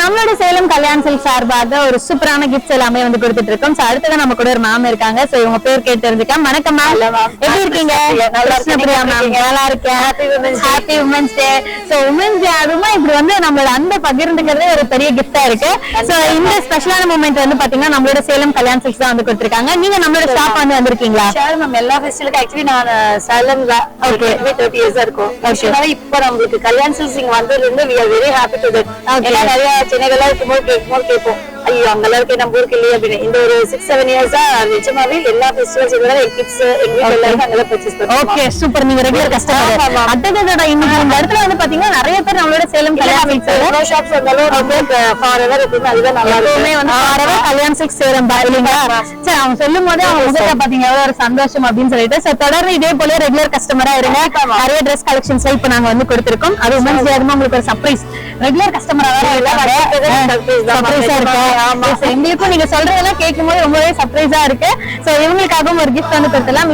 நம்மளோட சேலம் கல்யாண் சில்க் சார்பாக ஒரு சூப்பரான கிஃப்ட்ஸ் எல்லாமே வந்து கொடுத்துட்டு இருக்கோம் சோ அடுத்தது நம்ம கூட ஒரு மேம் இருக்காங்க. சோ இவங்க பேர் கேட்டு தெரிஞ்சுக்கலாம். வணக்கம் மேம் எப்படி இருக்கீங்க? கிருஷ்ணபிரியா மேம் நல்லா இருக்கேன். Happy women's day so women's day அதுமா இப்படி வந்து நம்மளோட அன்பை பகிர்ந்துக்கிறதே ஒரு பெரிய கிஃப்டா இருக்கு. சோ இந்த ஸ்பெஷலான மூமெண்ட் வந்து பாத்தீங்கன்னா நம்மளோட சேலம் கல்யாண் சில்க்ஸ் தான் வந்து கொடுத்திருக்காங்க. நீங்க நம்மளோட ஷாப் வந்து வந்திருக்கீங்களா? ஷேர் மேம் எல்லா ஃபெஸ்டிவலுக்கும் ஆக்சுவலி நான் சேலம் Okay. தேர்ட்டி இயர்ஸ் இருக்கும். இப்போ நம்மளுக்கு கல்யாண் சில்சிங் வந்ததுல இருந்து we are very happy to that நிறைய சென்னைகள்லாம் இருக்கும்போது கேட்கும்போது கேட்போம் ஐயோ அங்கெல்லாம் இருக்கு நம்ம ஊருக்கு இல்லையே அப்படின்னு. இந்த ஒரு சிக்ஸ் செவன் இயர்ஸா நிஜமாவே எல்லா ஃபெஸ்டிவல்ஸ் இதெல்லாம் என் கிட்ஸ் எங்க வீட்டுல எல்லாரும் அங்கதான் பர்ச்சேஸ் பண்ணுவோம் ஓகே சூப்பர் நீங்க ரெகுலர் கஸ்டமர் இன்னைக்கு இந்த இடத்துல வந்து பாத்தீங்கன்னா நிறைய பேர் நம்மளோட சேலம் கல்யாண் சில்க்ஸ் எவ்வளோ ஷாப்ஸ் வந்தாலும் நம்மளுக்கு ஃபார் எவர் எப்பவுமே அதுதான் நல்லா இருக்கும். வந்து கல்யாண் சிக்ஸ் சேரும் இல்லைங்களா சரி அவங்க சொல்லும் போதே அவங்க முகத்தை பாத்தீங்க எவ்வளவு ஒரு சந்தோஷம் அப்படின்னு சொல்லிட்டு. சோ தொடர்ந்து இதே போல ரெகுலர் கஸ்டமரா இருங்க. நிறைய ட்ரெஸ் கலெக்ஷன்ஸ் இப்ப நாங்க வந்து கொடுத்திருக்கோம். அது உமன்ஸ் டே அதுமா உங்களுக்கு ஒரு சர்ப்ரைஸ் ரெகுலர் கஸ்டமரா. சர்ப்ரைஸா இருக்கு? எங்களுக்கும் நீங்க சொல்றதெல்லாம் கேட்கும் போது ரொம்பவே சர்ப்ரைஸா இருக்கு. சோ இவங்களுக்காகவும் ஒரு கிஃப்ட் வந்து கொடுத்தலாம்